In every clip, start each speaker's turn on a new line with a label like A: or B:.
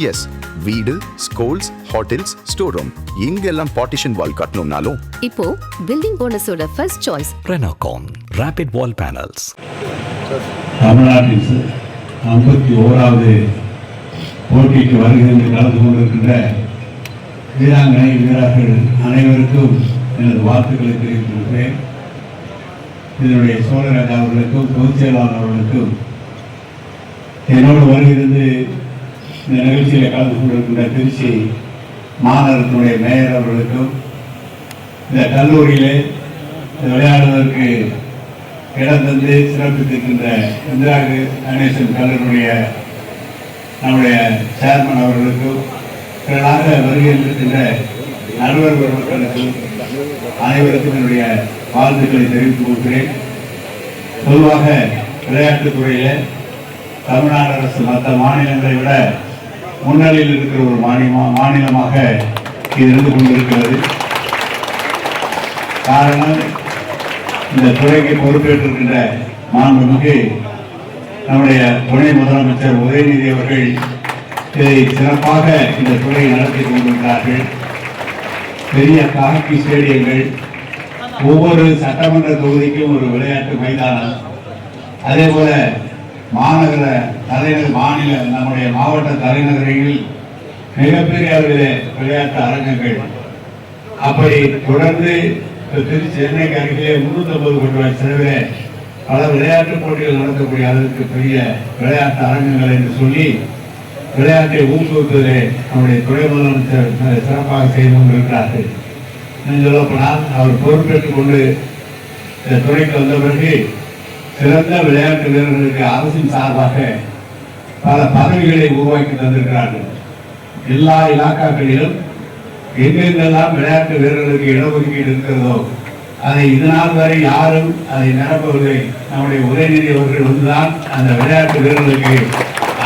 A: S வீடு schools hotels store room இங்கெல்லாம் partition wall கட்டணும்னாலும்.
B: இப்போ building போனஸோட first choice
C: Renocon Rapid Wall Panels.
D: தமிழ்நாட்டின் ச- ஐம்பத்தி ஓராவது போட்டிக்கு வருகிறது கலந்து கொண்டிருக்கின்ற வீராங்கனை வீரர்கள் அனைவருக்கும் எனது வாழ்த்துக்களை தெரிவித்திருக்கிறேன் இதனுடைய சோழராஜா அவர்களுக்கும் பொதுச் செயலாளர் அவர்களுக்கும் என்னோடு வருகிறது இந்த நிகழ்ச்சியில் கலந்து கொண்டிருக்கின்ற திருச்சி மாநகரத்தினுடைய மேயர் அவர்களுக்கும் இந்த கல்லூரியிலே விளையாடுவதற்கு இடம் தந்து சிறப்பித்திருக்கின்ற இந்திரா கணேசன் கல்லூரியுடைய நம்முடைய சேர்மன் அவர்களுக்கும் திரளாக வருகின்ற நடுவர் பெருமக்களுக்கும் அனைவருக்கும் என்னுடைய வாழ்த்துக்களை தெரிவித்துக் கொள்கிறேன். பொதுவாக விளையாட்டுத் துறையில் தமிழ்நாடு அரசு மற்ற மாநிலங்களை விட முன்னணியில் இருக்கிற ஒரு மாநிலமா மாநிலமாக இது இருந்து கொண்டிருக்கிறது. காரணம் இந்த துறைக்கு பொறுப்பேற்றிருக்கின்ற மாண்புமிகு நம்முடைய துணை முதலமைச்சர் உதயநிதி அவர்கள் இதை சிறப்பாக இந்த துறையை நடத்தி கொண்டிருக்கிறார்கள். பெரிய காக்கி ஸ்டேடியங்கள் ஒவ்வொரு சட்டமன்ற தொகுதிக்கும் ஒரு விளையாட்டு மைதானம் அதே போல மாநகர தலைநகர் மாநில நம்முடைய மாவட்ட தலைநகரில் மிகப்பெரிய அளவில் விளையாட்டு அரங்கங்கள் அப்படி தொடர்ந்து திரு சென்னைக்கு அருகிலே முன்னூத்தி ஐம்பது கோடி ரூபாய் பல விளையாட்டு போட்டிகள் நடத்தக்கூடிய அளவுக்கு பெரிய விளையாட்டு அரங்கங்கள் என்று சொல்லி விளையாட்டை ஊக்குவிப்பதிலே நம்முடைய துணை முதலமைச்சர் சிறப்பாக செய்து கொண்டிருக்கிறார்கள். சொல்லப்போனால் அவர் பொறுப்பேற்றுக் கொண்டு துறைக்கு வந்த பிறகு சிறந்த விளையாட்டு வீரர்களுக்கு அரசின் சார்பாக பல பதவிகளை உருவாக்கி தந்திருக்கிறார்கள். எல்லா இலாக்காக்களிலும் எங்கெங்கெல்லாம் விளையாட்டு வீரர்களுக்கு இடஒதுக்கீடு இருக்கிறதோ அதை இதனால் வரை யாரும் அதை நிரப்பவில்லை. நம்முடைய உதயநிதி அவர்கள் வந்துதான் அந்த விளையாட்டு வீரர்களுக்கு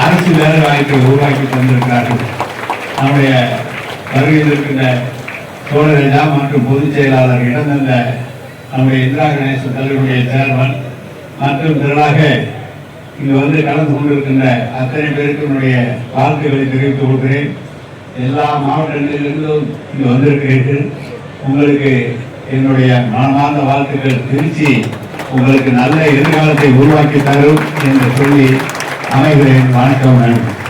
D: அரசு வேலை வாய்ப்பை உருவாக்கி தந்திருக்கிறார்கள். நம்முடைய வருகையில் இருக்கின்ற சோழராஜா மற்றும் பொதுச் செயலாளர் இடம் தந்த நம்முடைய இந்திரா கணேசன் தலைவருடைய சேர்மன் மற்றும் திரளாக இங்கு வந்து கலந்து கொண்டிருக்கின்ற அத்தனை பேருக்கு என்னுடைய வாழ்த்துக்களை தெரிவித்துக் கொள்கிறேன். எல்லா மாவட்டங்களிலிருந்தும் இங்கு வந்திருக்கிறீர்கள். உங்களுக்கு என்னுடைய மனமார்ந்த வாழ்த்துக்கள் திருச்சி உங்களுக்கு நல்ல எதிர்காலத்தை உருவாக்கி தரும் என்று சொல்லி அமைகிறேன். வணக்கம் நன்றி.